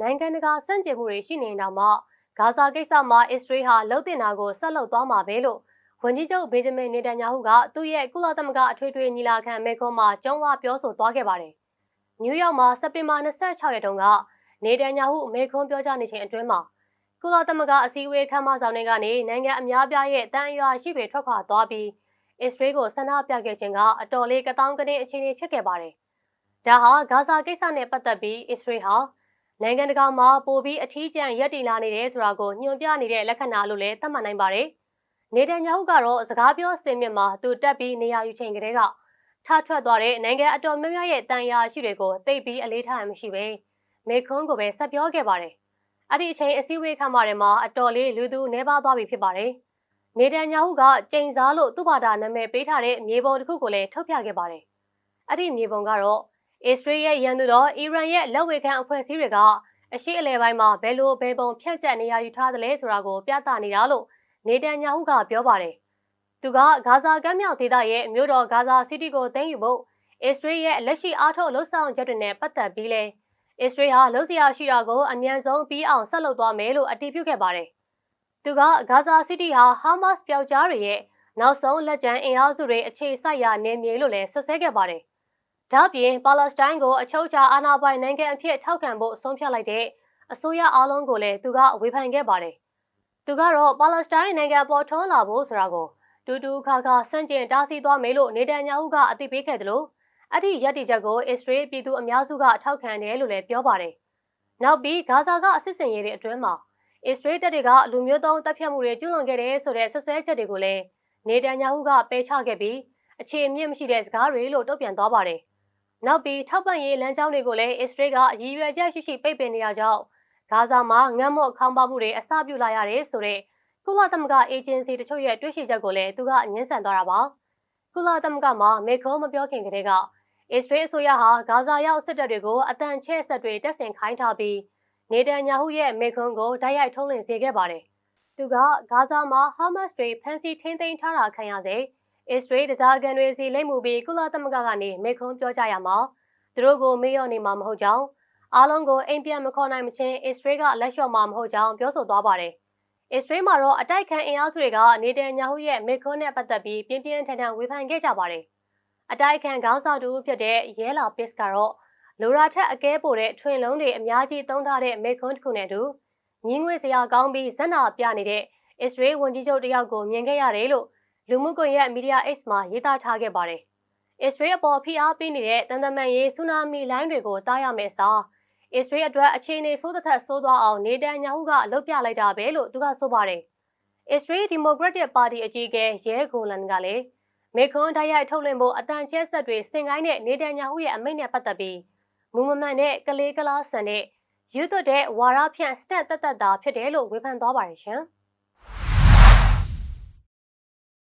နိုင်ငံတကာစန့်ကျင်မှုတွေရှိနေတာမှဂါဇာကိစ္စမှာအစ္စရေးဟာလှုပ်တင်တာကိုဆက်လုပ်သွားမှာပဲလို့ဝန်ကြီးချုပ်ဘင်ဂျမင်နေတန်ယာဟုကသူ့ရဲ့ကုလသမဂ္ဂအထွေထွေညီလာခံမိန့်ခွန်းမှာကျုံးဝပြောဆိုသွားခဲ့ပါတယ်။နယူးယောက်မှာစက်တင်ဘာ26ရက်တုန်းကနေတန်ယာဟုမိန့်ခွန်းပြောကြားနေချိန်အတွင်းမှာကုလသမဂ္ဂအစည်းအဝေးခမ်းမဆောင်တွေကနေနိုင်ငံအများပြားရဲ့တန်ရွာရှိတွေထွက်ခွာသွားပြီးအစ္စရေးကိုဆန္ဒပြခဲ့ခြင်းကအတော်လေးကတောင်းကနေအခြေအနေဖြစ်ခဲ့ပါတယ်။ဒါဟာဂါဇာကိစ္စနဲ့ပတ်သက်ပြီးအစ္စရေးဟာ နိုင်ငံတကာမှာပိုပြီးအထီးကျန်ရက်တည်လာနေတယ်ဆိုတာကိုညွှန်ပြနေတဲ့လက္ခဏာလို့လည်းသတ်မှတ်နိုင်ပါတယ်။နေတန်ညာဟုကတော့စကားပြောစင်မြင့်မှာသူတက်ပြီးနေရာယူချိန်ကလေးကထထွက်သွားတဲ့နိုင်ငံအတော်များများရဲ့တန်ရာရှိတွေကိုတိတ်ပြီးအလေးထားမှမရှိပဲမေခွန်းကိုပဲဆက်ပြောခဲ့ပါတယ်။အဲ့ဒီအချိန်အစည်းအဝေးခန်းမှာမှာအတော်လေးလူသူနှဲပါသွားပြီဖြစ်ပါတယ်။နေတန်ညာဟုကကျိန်စားလို့သူ့ဘာသာနာမည်ပေးထားတဲ့မြေပုံတစ်ခုကိုလည်းထုတ်ပြခဲ့ပါတယ်။အဲ့ဒီမြေပုံကတော့ အစ္စရေးရဲ့ရန်သူတော်အီရန်ရဲ့လက်ဝဲခံအဖွဲ့အစည်းတွေကအရှိအလဲပိုင်းမှာဘယ်လိုဘယ်ပုံဖြန့်ကျက်နေရယူထားသလဲဆိုတာကိုပြသနေတာလို့နေတန်ညာဟုကပြောပါတယ်။သူကဂါဇာကမ်းမြောင်ဒေသရဲ့မြို့တော်ဂါဇာစီးတီးကိုသိမ်းယူဖို့အစ္စရေးရဲ့လက်ရှိအားထုတ်လှုပ်ဆောင်ချက်တွေနဲ့ပတ်သက်ပြီးလဲအစ္စရေးဟာလှုပ်ရှားရှိတာကိုအမြန်ဆုံးပြီးအောင်ဆက်လုပ်သွားမယ်လို့အတည်ပြုခဲ့ပါတယ်။သူကဂါဇာစီးတီးဟာဟာမတ်စ်ပျောက်ကြားတွေရဲ့နောက်ဆုံးလက်ကျန်အင်အားစုတွေအခြေစိုက်ရာနေမြေလို့လည်းဆွဆွဲခဲ့ပါတယ်။ ဒါ့ပြင်ပါလက်စတိုင်းကိုအချုပ်အခြာအာဏာပိုင်နိုင်ငံအဖြစ်ထောက်ခံဖို့ဆုံးဖြတ်လိုက်တဲ့အစိုးရအားလုံးကိုလည်းသူကဝေဖန်ခဲ့ပါတယ်။သူကတော့ပါလက်စတိုင်းနိုင်ငံပေါ်ထွန်းလာဖို့ဆိုတာကိုတူတူခါခါစန့်ကျင်တားဆီးသွားမယ်လို့နေတန်ညာဟုကအသိပေးခဲ့တယ်လို့အဲ့ဒီရည်တည်ချက်ကိုအစ္စရေးပြည်သူအများစုကထောက်ခံတယ်လို့လည်းပြောပါတယ်။နောက်ပြီးဂါဇာကအစစ်စင်ရေးတွေအတွင်းမှာအစ္စရေးတပ်တွေကလူမျိုးတုံးတပ်ဖြတ်မှုတွေကျူးလွန်ခဲ့တယ်ဆိုတဲ့ဆွဆွဲချက်တွေကိုလည်းနေတန်ညာဟုကပယ်ချခဲ့ပြီးအခြေအမြင့်မရှိတဲ့စကားတွေလို့တုံ့ပြန်သွားပါတယ်။ နောက်ပြီးထောက်ပံ့ရေးလမ်းကြောင်းတွေကိုလည်းအစ္စရေးကအရည်ရွယ်ချက်ရှိရှိပိတ်ပင်နေရကြောင်းဂါဇာမှာငတ်မော့ခေါင်းပါမှုတွေအစပြုလာရတယ်ဆိုတဲ့ကုလသမဂ္ဂအေဂျင်စီတချို့ရဲ့တွေ့ရှိချက်ကိုလည်းသူကညှင်းဆန်သွားတာပါ။ကုလသမဂ္ဂမှာမေခေါမပြောခင်ကတည်းကအစ္စရေးအစိုးရဟာဂါဇာရောက်စစ်တပ်တွေကိုအတန်ချဲ့ဆက်တွေတက်ဆင်ခိုင်းထားပြီးနေတန်ညာဟုရဲ့မေခွန်းကိုတိုက်ရိုက်ထုံးလင်းစေခဲ့ပါတယ်။သူကဂါဇာမှာဟာမတ်စ်တွေဖမ်းဆီးထိန်းသိမ်းထားတာခံရစေ အစ္စရေးတကြားကန်တွေစီလိမ့်မှုပြီးကုလသမဂ္ဂကနေမေခွန်းပြောကြရမှာသူတို့ကိုမေ့လျော့နေမှာမဟုတ်ကြောင်းအားလုံးကိုအိမ်ပြန်မခေါ်နိုင်မချင်းအစ္စရေးကလက်လျှော့မှာမဟုတ်ကြောင်းပြောဆိုသွားပါတယ်။အစ္စရေးမှာတော့အတိုက်ခံအင်အားစုတွေကနေတန်ညာဟုရဲ့မေခွန်းနဲ့ပတ်သက်ပြီးပြင်းပြင်းထန်ထန်ဝေဖန်ခဲ့ကြပါတယ်။အတိုက်ခံခေါင်းဆောင်တူဖြစ်တဲ့ရဲလာပစ်ကတော့လိုရာထက်အကဲပိုတဲ့ထွင်လုံးတွေအများကြီးသုံးထားတဲ့မေခွန်းတစ်ခုနဲ့တူညီငွေစရာကောင်းပြီးဇက်နာပြနေတဲ့အစ္စရေးဝန်ကြီးချုပ်တယောက်ကိုမြင်ခဲ့ရတယ်လို့ လူမှုကွန်ရက်မီဒီယာ X မှာရေးသားထားခဲ့ပါတယ်။အစ္စရေးအပေါ်ဖိအားပေးနေတဲ့တန်တမန်ရေးဆူနာမီလိုင်းတွေကိုတားရမယ်စားအစ္စရေးအတွက်အခြေအနေဆိုးတစ်ထက်ဆိုးသွားအောင်နေတန်ညာဟုကအလုပ်ပြလိုက်တာပဲလို့သူကဆိုပါတယ်။အစ္စရေးဒီမိုကရက်တစ်ပါတီအကြီးအကဲရဲဂိုလန်ကလည်းမေခွန်တိုက်ရိုက်ထုတ်လွှင့်ဖို့အတန်ကျဲဆက်တွေစင်ကိုင်းတဲ့နေတန်ညာဟုရဲ့အမိန့်နဲ့ပတ်သက်ပြီးမူမမှန်တဲ့ကလေးကလားဆန်တဲ့ယူသွတ်တဲ့ဝါရဖြန့်စတက်တက်တက်တာဖြစ်တယ်လို့ဝေဖန်သွားပါတယ်ရှင်။